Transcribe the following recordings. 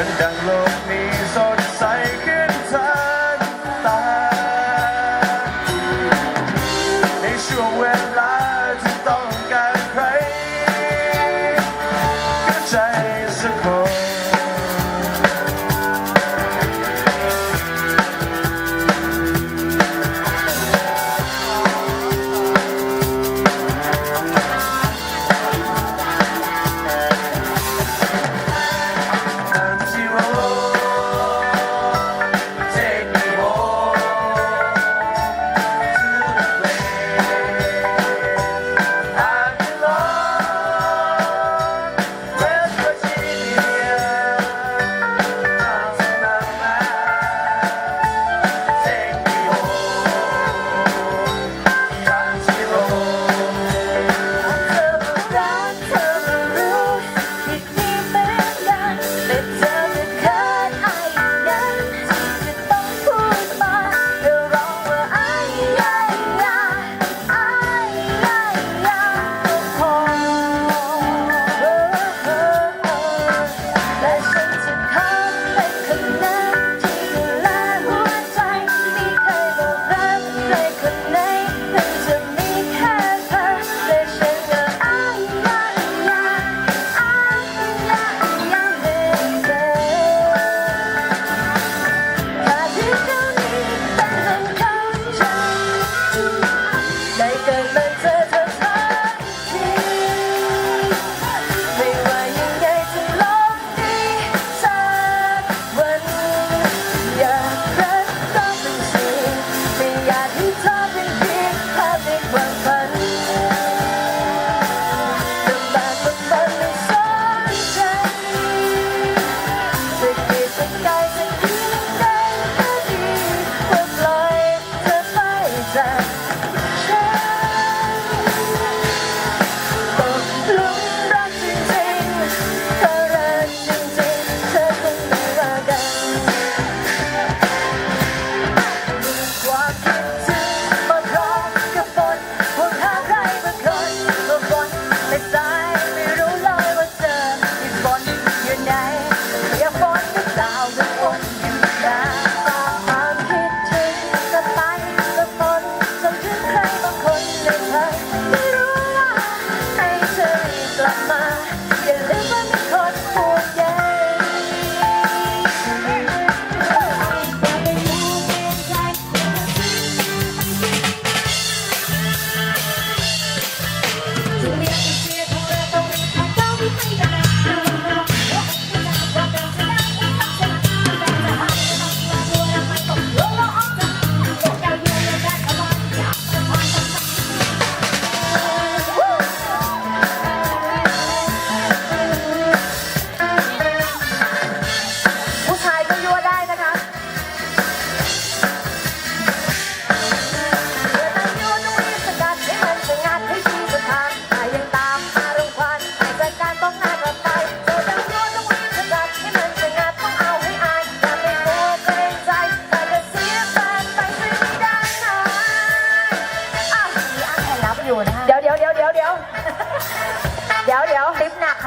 มันดังลกนี้สดใสขึ้นทันตา ในช่วงเวลาที่ต้องการใครก็ใจสัก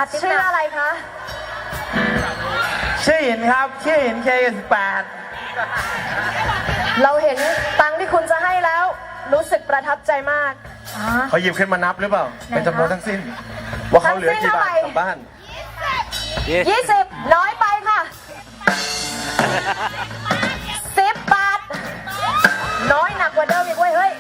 คะติ๊บชื่อหนักอะไรคะ ชื่อหินครับ ชื่อหินเคสิบแปดเราเห็นตังค์ที่คุณจะให้แล้ว รู้สึกประทับใจมากอ๋อเขาหยิบขึ้นมานับหรือเปล่าไหนคะเป็นจำนวนทั้งสิ้น ว่าเขาเหลือกี่บาททั้งสิ้นเท่าไหร่กลับบ้าน20 น้อยไปค่ะ 10 บาท น้อยหนักกว่าเดิมอีกเว้ยเฮ้ย